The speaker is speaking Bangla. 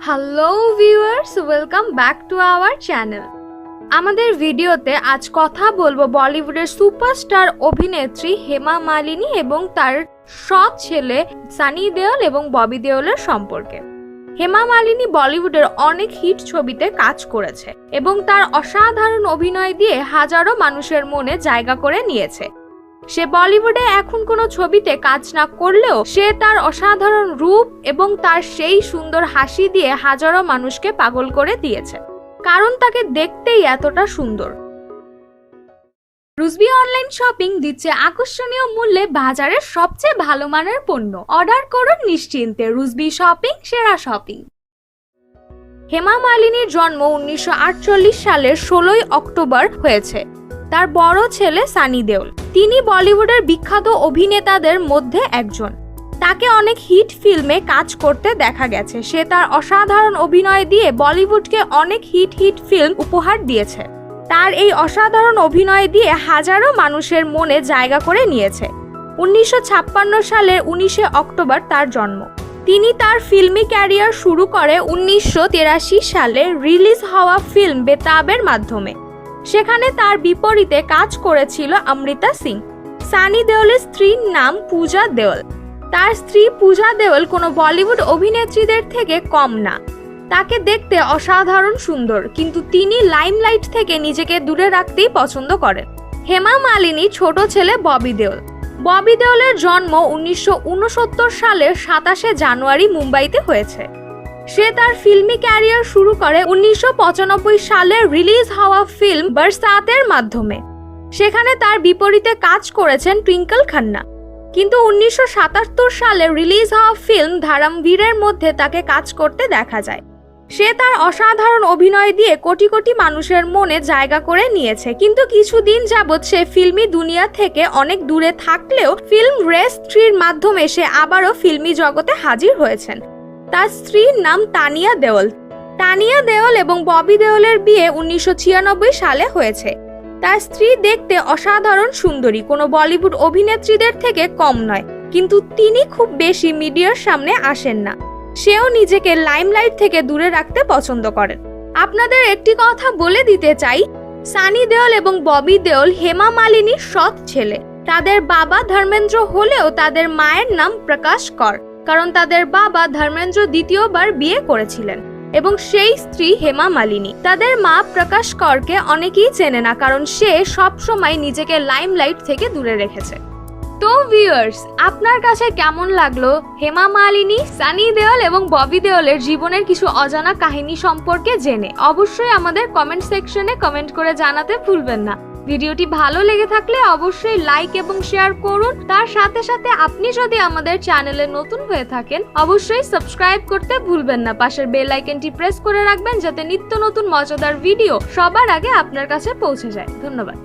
Hello viewers welcome back to our channel আমাদের ভিডিওতে আজ কথা বলব বলিউডের সুপারস্টার অভিনেত্রী হেমা মালিনী এবং তার সৎ ছেলে সানি দেওল এবং ববি দেওলের সম্পর্কে। হেমা মালিনী বলিউডের অনেক হিট ছবিতে কাজ করেছে এবং তার অসাধারণ অভিনয় দিয়ে হাজারো মানুষের মনে জায়গা করে নিয়েছে। সে বলিউডে এখন কোনো ছবিতে কাজ না করলেও সে তার অসাধারণ রূপ এবং তার সেই সুন্দর হাসি দিয়ে হাজারো মানুষকে পাগল করে দিয়েছে। কারণ তাকে দেখতেই এতটা সুন্দর। রুজবি অনলাইন শপিং দিচ্ছে আকর্ষণীয় মূল্যে বাজারের সবচেয়ে ভালো মানের পণ্য। অর্ডার করুন নিশ্চিন্তে রুজবি শপিং, সেরা শপিং। হেমা মালিনীর জন্ম উনিশশো আটচল্লিশ সালের ষোলোই অক্টোবর হয়েছে। তার বড় ছেলে সানি দেওল। তিনি বলিউডের বিখ্যাত অভিনেতাদের মধ্যে একজন। তাকে অনেক হিট ফিল্মে কাজ করতে দেখা গেছে। সে তার অসাধারণ অভিনয় দিয়ে বলিউডকে অনেক হিট হিট ফিল্ম উপহার দিয়েছে। তার এই অসাধারণ অভিনয় দিয়ে হাজারো মানুষের মনে জায়গা করে নিয়েছে। উনিশশো সালের উনিশে অক্টোবর তার জন্ম। তিনি তার ফিল্মি ক্যারিয়ার শুরু করে উনিশশো সালে রিলিজ হওয়া ফিল্ম বেতাবের মাধ্যমে। সেখানে তার বিপরীতে কাজ করেছিল অমৃতা সিং। সানি দেওলের স্ত্রীর নাম পূজা দেওল। তার স্ত্রী পূজা দেওল কোনো বলিউড অভিনেত্রীদের থেকে কম না। তাকে দেখতে অসাধারণ সুন্দর, কিন্তু তিনি লাইমলাইট থেকে নিজেকে দূরে রাখতেই পছন্দ করেন। হেমা মালিনী ছোট ছেলে ববি দেওল। ববি দেওলের জন্ম উনিশশো উনসত্তর সালের সাতাশে জানুয়ারি মুম্বাইতে হয়েছে। সে তার ফিল্মি ক্যারিয়ার শুরু করে উনিশশো পঁচানব্বই সালে রিলিজ হওয়া ফিল্ম বরসাতের মাধ্যমে। সেখানে তার বিপরীতে কাজ করেছেন টুইঙ্কল খান্না। কিন্তু উনিশশো সাতাত্তর সালে রিলিজ হওয়া ফিল্ম ধারামবীরের মধ্যে তাকে কাজ করতে দেখা যায়। সে তার অসাধারণ অভিনয় দিয়ে কোটি কোটি মানুষের মনে জায়গা করে নিয়েছে। কিন্তু কিছুদিন যাবৎ সে ফিল্মি দুনিয়া থেকে অনেক দূরে থাকলেও ফিল্ম রেস থ্রির মাধ্যমে সে আবারও ফিল্মি জগতে হাজির হয়েছেন। তার স্ত্রীর নাম তানিয়া দেওল। তানিয়া দেওল এবং ববি দেওলের বিয়ে উনিশশো ছিয়ানব্বই সালে হয়েছে। তার স্ত্রী দেখতে অসাধারণ সুন্দরী, কোনো বলিউড অভিনেত্রীদের থেকে কম নয়, কিন্তু তিনি খুব বেশি মিডিয়ার সামনে আসেন না। সেও নিজেকে লাইমলাইট থেকে দূরে রাখতে পছন্দ করেন। আপনাদের একটি কথা বলে দিতে চাই, সানি দেওল এবং ববি দেওল হেমা মালিনীর সৎ ছেলে। তাদের বাবা ধর্মেন্দ্র হলেও তাদের মায়ের নাম প্রকাশ কর। কারণ তাদের বাবা ধর্মেন্দ্র দ্বিতীয়বার বিয়ে করেছিলেন এবং সেই স্ত্রী হেমা মালিনী। তাদের মা প্রকাশ করকে অনেকেই চেনে না, কারণ সে সব সময় নিজেকে লাইমলাইট থেকে দূরে রেখেছে। তো ভিউয়ার্স আপনার কাছে কেমন লাগল হেমা মালিনী, সানি দেওল এবং ববি দেওলের জীবনের কিছু অজানা কাহিনী সম্পর্কে জেনে? অবশ্যই আমাদের কমেন্ট সেকশনে কমেন্ট করে জানাতে ভুলবেন না। ভিডিওটি ভালো লেগে থাকলে অবশ্যই লাইক এবং শেয়ার করুন। তার সাথে সাথে আপনি যদি আমাদের চ্যানেলে নতুন হয়ে থাকেন, অবশ্যই সাবস্ক্রাইব করতে ভুলবেন না। পাশের বেল আইকনটি প্রেস করে রাখবেন যাতে নিত্য নতুন মজাদার ভিডিও সবার আগে আপনার কাছে পৌঁছে যায়। ধন্যবাদ।